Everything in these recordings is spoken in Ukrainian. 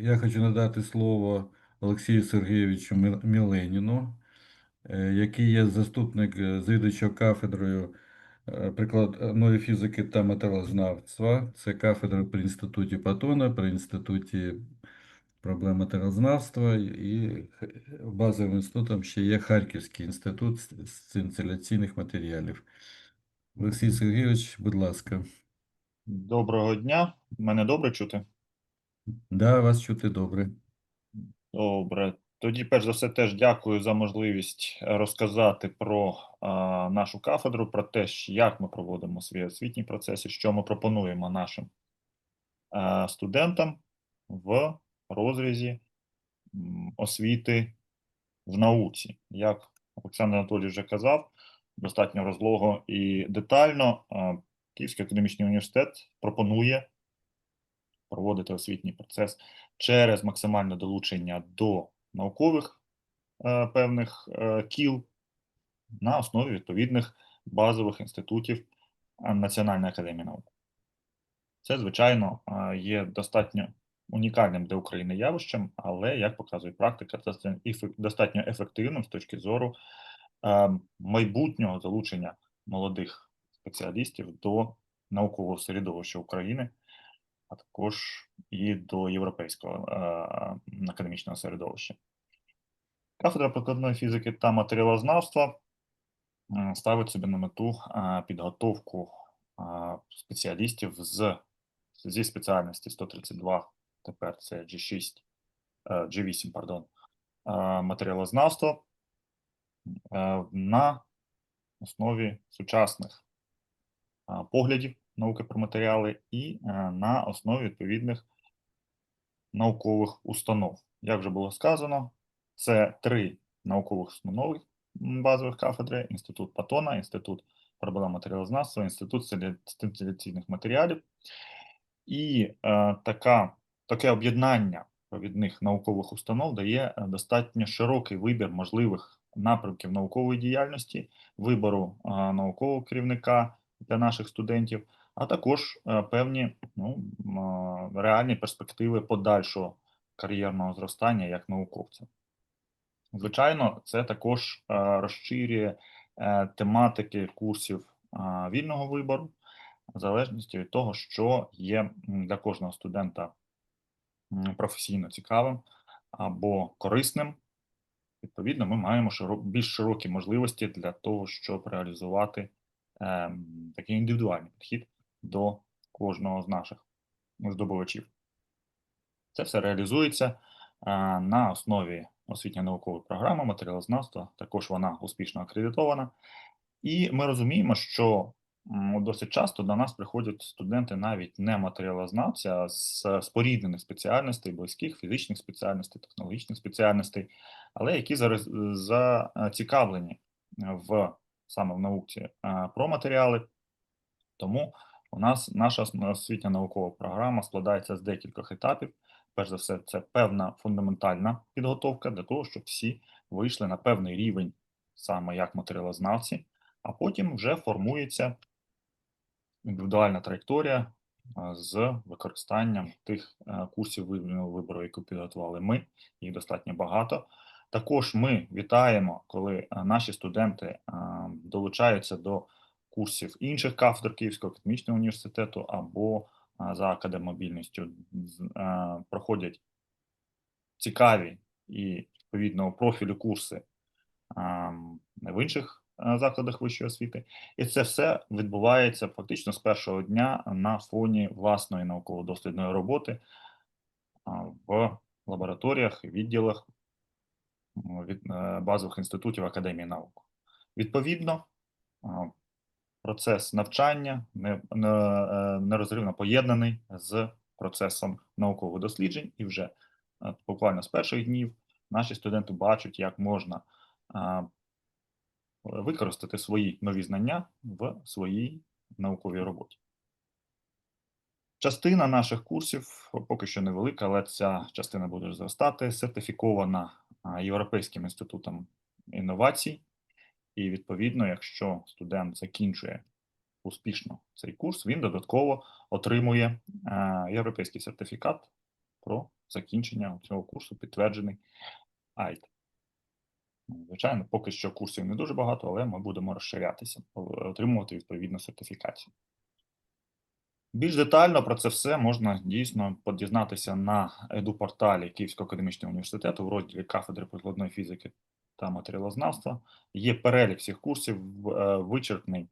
Я хочу надати слово Олексію Сергійовичу Міленіну, е, який є заступник е, завідувача кафедрою е, прикладної фізики та матеріалознавства. Це кафедра при інституті Патона, при інституті проблем матеріалознавства і базовим інститутом ще є Харківський інститут з- інсталяційних матеріалів. Олексій Сергійович, будь ласка. Доброго дня. Мене добре чути? Да, вас чути добре. Добре. Тоді, перш за все, теж дякую за можливість розказати про а, нашу кафедру, про те, як ми проводимо свій освітній процес і що ми пропонуємо нашим а, студентам в розрізі освіти в науці. Як Олександр Анатолійович вже казав, достатньо розлого і детально а, Київський академічний університет пропонує проводити освітній процес через максимальне долучення до наукових е, певних е, кіл на основі відповідних базових інститутів е, Національної академії наук. Це, звичайно, е, є достатньо унікальним для України явищем, але, як показує практика, це достатньо ефективним з точки зору е, майбутнього залучення молодих спеціалістів до наукового середовища України, також і до європейського е, академічного середовища. Кафедра прикладної фізики та матеріалознавства ставить собі на мету е, підготовку е, спеціалістів з, зі спеціальності 132, тепер це G6, е, G8, пардон, матеріалознавства на основі сучасних поглядів науки про матеріали і е, на основі відповідних наукових установ. Як вже було сказано, це три наукових установи базових кафедри: Інститут Патона, Інститут проблем матеріалознавства, Інститут стилі- матеріалів. І е, така, таке об'єднання провідних наукових установ дає е, достатньо широкий вибір можливих напрямків наукової діяльності, вибору е, наукового керівника для наших студентів, а також е, певні ну, реальні перспективи подальшого кар'єрного зростання як науковця. Звичайно, це також е, розширює е, тематики курсів вільного вибору, в залежності від того, що є для кожного студента професійно цікавим або корисним. Відповідно, ми маємо більш широкі можливості для того, щоб реалізувати ем, такий індивідуальний підхід до кожного з наших здобувачів. Це все реалізується е, на основі освітньо-наукової програми матеріалознавства. Також вона успішно акредитована. І ми розуміємо, що досить часто до нас приходять студенти навіть не матеріалознавці, а з споріднених спеціальностей, близьких фізичних спеціальностей, технологічних спеціальностей, але які зацікавлені в саме в науці е, про матеріали. Тому у нас наша освітня наукова програма складається з декількох етапів. Перш за все, це певна фундаментальна підготовка для того, щоб всі вийшли на певний рівень саме як матеріалознавці, а потім вже формується індивідуальна траєкторія з використанням тих е, курсів вільного вибору, які підготували ми, їх достатньо багато. Також ми вітаємо, коли е, наші студенти долучаються до курсів інших кафедр Київського академічного університету або за академобільністю проходять цікаві і відповідного профілю курси в інших закладах вищої освіти. І це все відбувається фактично з першого дня на фоні власної науково-дослідної роботи в лабораторіях, і відділах від е, базових інститутів Академії наук. Відповідно, процес навчання е, нерозривно поєднаний з процесом наукових досліджень, і вже е, буквально з перших днів наші студенти бачать, як можна використати свої нові знання в своїй науковій роботі. Частина наших курсів поки що невелика, але ця частина буде зростати, сертифікована Європейським інститутом інновацій. І відповідно, якщо студент закінчує успішно цей курс, він додатково отримує е, європейський сертифікат про закінчення цього курсу підтверджений АЙТ. Звичайно, поки що курсів не дуже багато, але ми будемо розширятися, отримувати відповідну сертифікацію. Більш детально про це все можна дійсно подізнатися на еду-порталі Київського академічного університету в розділі кафедри прикладної фізики та матеріалознавства. Є перелік всіх курсів, е, вичерпний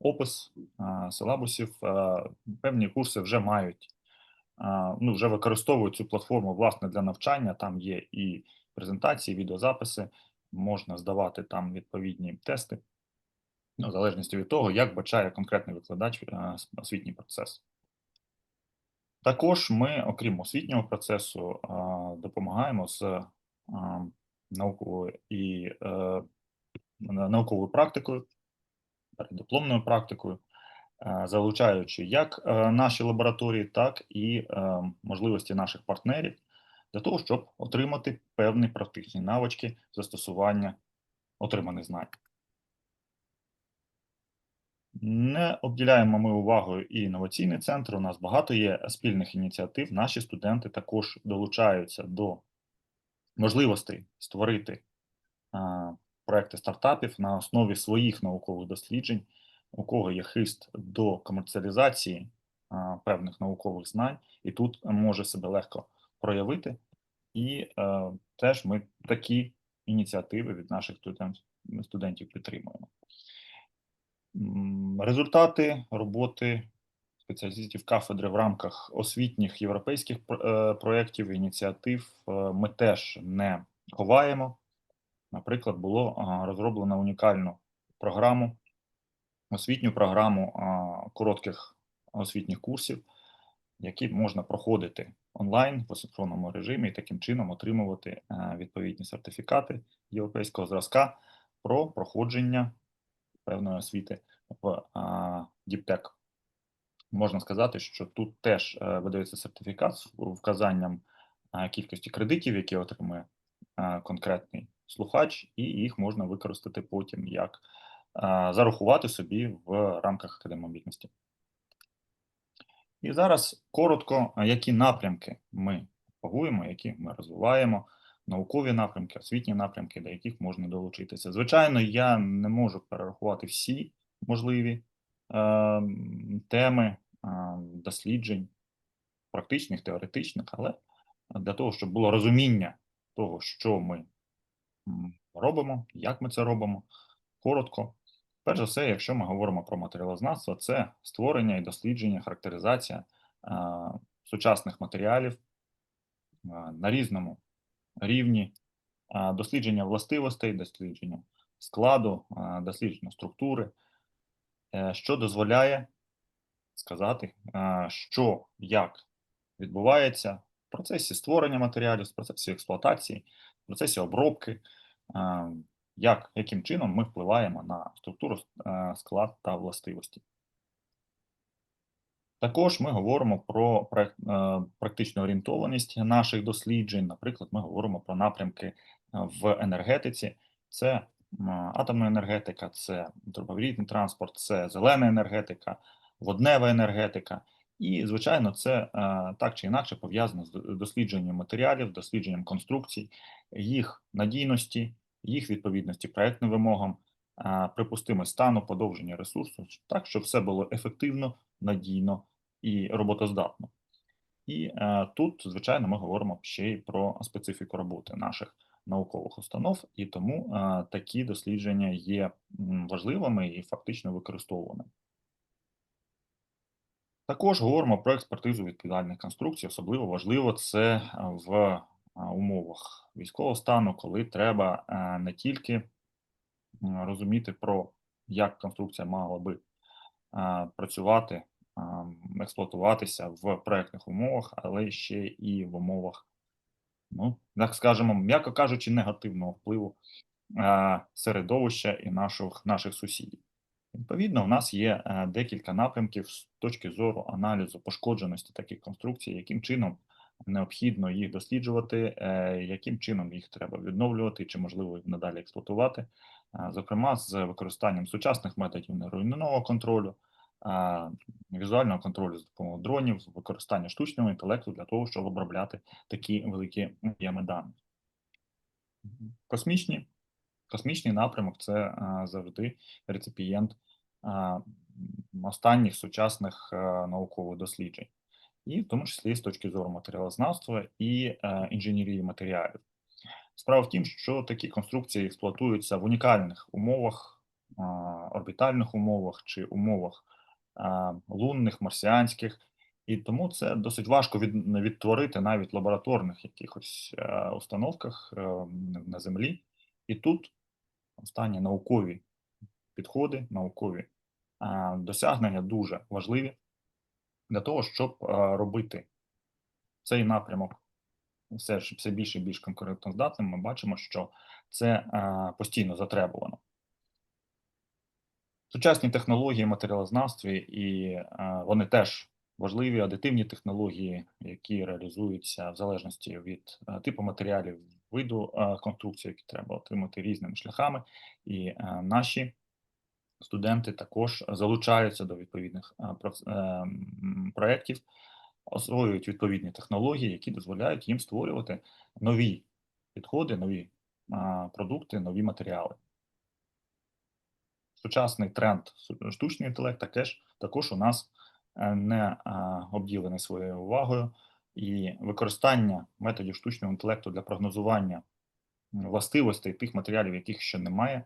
опис е, силабусів. Е, Певні курси вже мають, ну, вже використовують цю платформу власне для навчання. Там є і презентації, відеозаписи, можна здавати там відповідні тести, ну, в залежності від того, як бачає конкретний викладач освітній процес. Також ми, окрім освітнього процесу, допомагаємо з науковою і е, науковою практикою, дипломною практикою, е, залучаючи як е, наші лабораторії, так і е, можливості наших партнерів для того, щоб отримати певні практичні навички застосування отриманих знань. Не обділяємо ми увагою і інноваційний центр. У нас багато є спільних ініціатив. Наші студенти також долучаються до можливостей створити проекти стартапів на основі своїх наукових досліджень, у кого є хист до комерціалізації певних наукових знань, і тут може себе легко проявити. І е, теж ми такі ініціативи від наших студентів, студентів підтримуємо. Результати роботи спеціалістів кафедри в рамках освітніх європейських е, проєктів, ініціатив е, ми теж не ховаємо. Наприклад, було розроблено унікальну програму, освітню програму коротких освітніх курсів, які можна проходити онлайн в асинхронному режимі і таким чином отримувати е, відповідні сертифікати європейського зразка про проходження певної освіти в Діптек. Можна сказати, що тут теж е, видається сертифікат з вказанням е, кількості кредитів, які отримує е, конкретний слухач, і їх можна використати потім як зарахувати собі в рамках академобітності. І зараз коротко, які напрямки ми пропагуємо, які ми розвиваємо, наукові напрямки, освітні напрямки, до яких можна долучитися. Звичайно, я не можу перерахувати всі можливі е, теми досліджень, практичних, теоретичних, але для того, щоб було розуміння того, що ми робимо, як ми це робимо, коротко. Перш за все, якщо ми говоримо про матеріалознавство, це створення і дослідження, характеризація сучасних матеріалів на різному рівні, дослідження властивостей, дослідження складу, дослідження структури, е, що дозволяє сказати, е, що як відбувається в процесі створення матеріалів, в процесі експлуатації, в процесі обробки, е, як, яким чином ми впливаємо на структуру, е, склад та властивості. Також ми говоримо про практичну орієнтованість наших досліджень. Наприклад, ми говоримо про напрямки в енергетиці. Це атомна енергетика, це трубовідний транспорт, це зелена енергетика, воднева енергетика. І, звичайно, це е, так чи інакше пов'язано з дослідженням матеріалів, дослідженням конструкцій, їх надійності, їх відповідності проектним вимогам, е, припустимость стану, подовження ресурсу, так, щоб все було ефективно, надійно і роботоздатно. І е, тут, звичайно, ми говоримо ще й про специфіку роботи наших наукових установ, і тому такі дослідження є важливими і фактично використовуваними. Також говоримо про експертизу відповідальних конструкцій. Особливо важливо це е, в е, умовах військового стану, коли треба е, не тільки розуміти про як конструкція мала би працювати, експлуатуватися в проектних умовах, але ще і в умовах, ну, так скажемо, м'яко кажучи, негативного впливу середовища і наших, наших сусідів. Відповідно, у нас є декілька напрямків точки зору аналізу пошкодженості таких конструкцій, яким чином необхідно їх досліджувати, е, яким чином їх треба відновлювати, чи можливо їх надалі експлуатувати, Е, зокрема з використанням сучасних методів неруйнівного контролю, візуального контролю з допомогою дронів, використання штучного інтелекту для того, щоб обробляти такі великі об'єми даних. Космічні, космічний напрямок це завжди реципієнт останніх сучасних наукових досліджень, і в тому числі з точки зору матеріалознавства і інженерії матеріалів. Справа в тім, що такі конструкції експлуатуються в унікальних умовах, орбітальних умовах чи умовах лунних, марсіанських, і тому це досить важко від, відтворити навіть в лабораторних якихось е, установках е, на Землі. І тут останні наукові підходи, наукові досягнення дуже важливі для того, щоб робити цей напрямок все ж все більше і більш конкурентоздатним, ми бачимо, що це постійно затребувано. Сучасні технології матеріалознавстві, і вони теж важливі, адитивні технології, які реалізуються в залежності від типу матеріалів, виду конструкції, які треба отримати різними шляхами. І наші студенти також залучаються до відповідних е, проєктів, освоюють відповідні технології, які дозволяють їм створювати нові підходи, нові продукти, нові матеріали. Сучасний тренд штучний інтелект також, також у нас е, не обділений своєю увагою, і використання методів штучного інтелекту для прогнозування властивостей тих матеріалів, яких ще немає,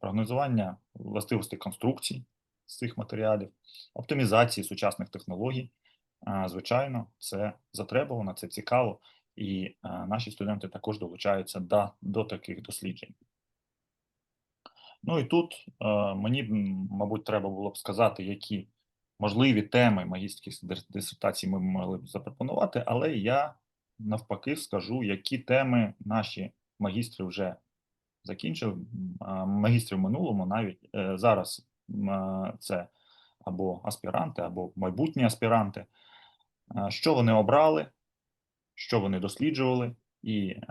прогнозування властивостей конструкцій з цих матеріалів, оптимізації сучасних технологій. Звичайно, це затребувано, це цікаво, і наші студенти також долучаються до, до таких досліджень. Ну і тут е, мені, мабуть, треба було б сказати, які можливі теми магістрських дис- дисертацій ми могли б запропонувати, але я навпаки скажу, які теми наші магістри вже закінчили, м, а, магістри в минулому, навіть е, зараз це або аспіранти, або майбутні аспіранти, що вони обрали, що вони досліджували, і е,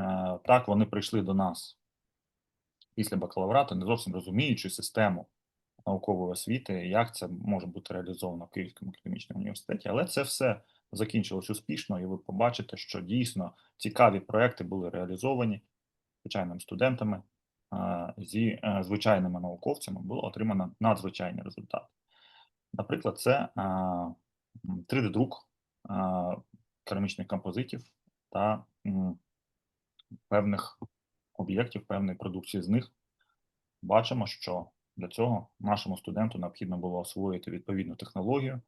так вони прийшли до нас після бакалаврату, не зовсім розуміючи систему наукової освіти, як це може бути реалізовано в Київському академічному університеті. Але це все закінчилось успішно, і ви побачите, що дійсно цікаві проекти були реалізовані звичайними студентами, зі е, звичайними науковцями було отримано надзвичайний результат. Наприклад, це 3D-друк керамічних композитів та певних об'єктів, певної продукції з них. Бачимо, що для цього нашому студенту необхідно було освоїти відповідну технологію,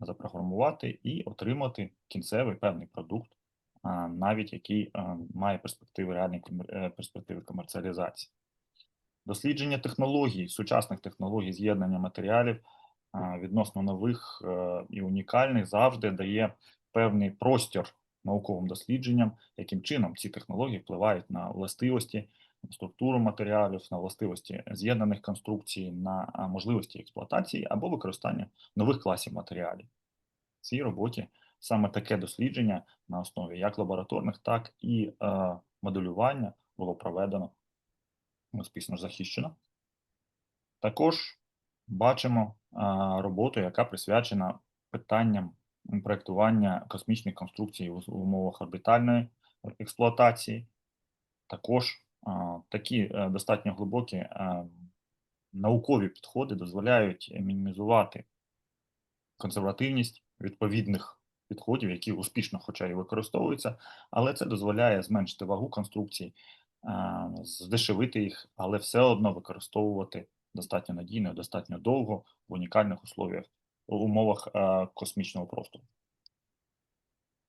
запрограмувати і отримати кінцевий певний продукт, навіть який має перспективи реальної е, перспективи комерціалізації. Дослідження технологій, сучасних технологій з'єднання матеріалів відносно нових е, і унікальних завжди дає певний простір науковим дослідженням, яким чином ці технології впливають на властивості, на структуру матеріалів, на властивості з'єднаних конструкцій, на можливості експлуатації або використання нових класів матеріалів. В цій роботі саме таке дослідження на основі як лабораторних, так і е, моделювання було проведено успішно захищено. Також бачимо роботу, яка присвячена питанням проєктування космічних конструкцій в умовах орбітальної експлуатації. Також такі е, достатньо глибокі е, наукові підходи дозволяють мінімізувати консервативність відповідних підходів, які успішно, хоча і використовуються, але це дозволяє зменшити вагу конструкцій, здешевити їх, але все одно використовувати достатньо надійно, достатньо довго в унікальних условіях, умовах е, космічного простору.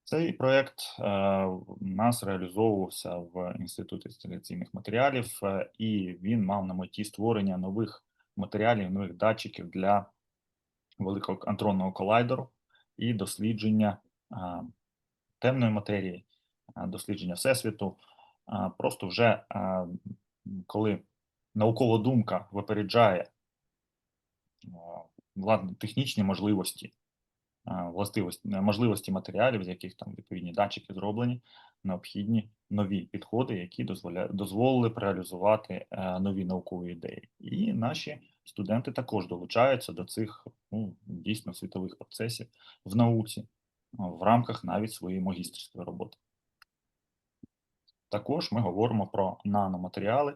Цей проєкт е, у нас реалізовувався в Інституті інсталяційних матеріалів, е, і він мав на меті створення нових матеріалів, нових датчиків для великого антронного колайдеру і дослідження темної матерії, дослідження всесвіту. Просто вже коли наукова думка випереджає власне технічні можливості, властивості, можливості матеріалів, з яких там відповідні датчики зроблені, необхідні нові підходи, які дозволили б реалізувати е, нові наукові ідеї. І наші студенти також долучаються до цих ну, дійсно світових процесів в науці, в рамках навіть своєї магістерської роботи. Також ми говоримо про наноматеріали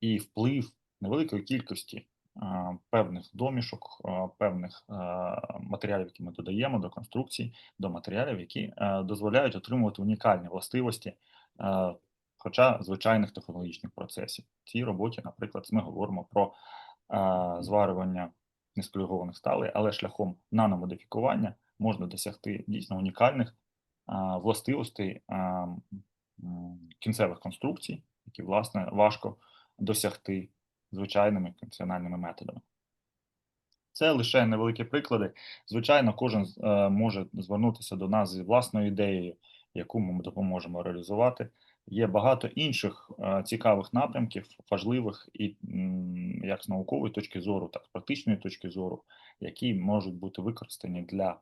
і вплив невеликої кількості певних домішок, певних матеріалів, які ми додаємо до конструкцій, до матеріалів, які дозволяють отримувати унікальні властивості, хоча звичайних технологічних процесів. В цій роботі, наприклад, ми говоримо про зварювання нескоригованих сталей, але шляхом наномодифікування можна досягти дійсно унікальних властивостей а, м, кінцевих конструкцій, які, власне, важко досягти звичайними функціональними методами. Це лише невеликі приклади. Звичайно, кожен з- е, може звернутися до нас зі власною ідеєю, яку ми допоможемо реалізувати. Є багато інших е, цікавих напрямків, важливих і як з наукової точки зору, так і з практичної точки зору, які можуть бути використані для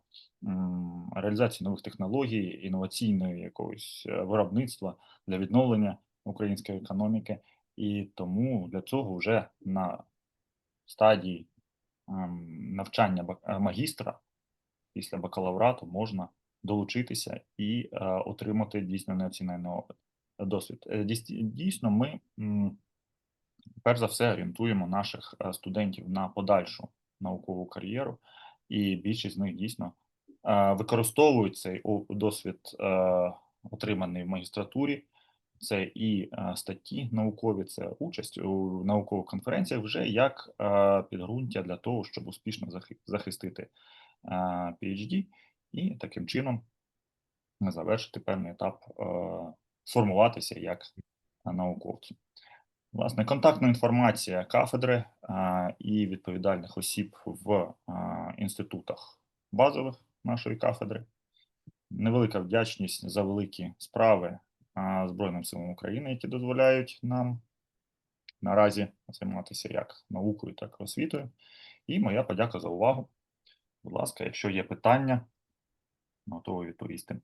реалізації нових технологій, інноваційної якогось е, виробництва для відновлення української економіки. І тому для цього вже на стадії ем, навчання е, магістра після бакалаврату можна долучитися і отримати дійсно неоцінений опит, досвід. Е, Дійсно, ми перш за все орієнтуємо наших е, студентів на подальшу наукову кар'єру, і більшість з них дійсно е, використовують цей досвід, отриманий в магістратурі. Це і статті наукові, це участь у наукових конференціях вже як підґрунтя для того, щоб успішно захистити PhD і таким чином завершити певний етап сформуватися як науковцю. Власне, контактна інформація кафедри а, і відповідальних осіб в а, інститутах базових нашої кафедри. Невелика вдячність за великі справи а, Збройним силам України, які дозволяють нам наразі займатися як наукою, так і освітою. І моя подяка за увагу. Будь ласка, якщо є питання, готовий відповісти.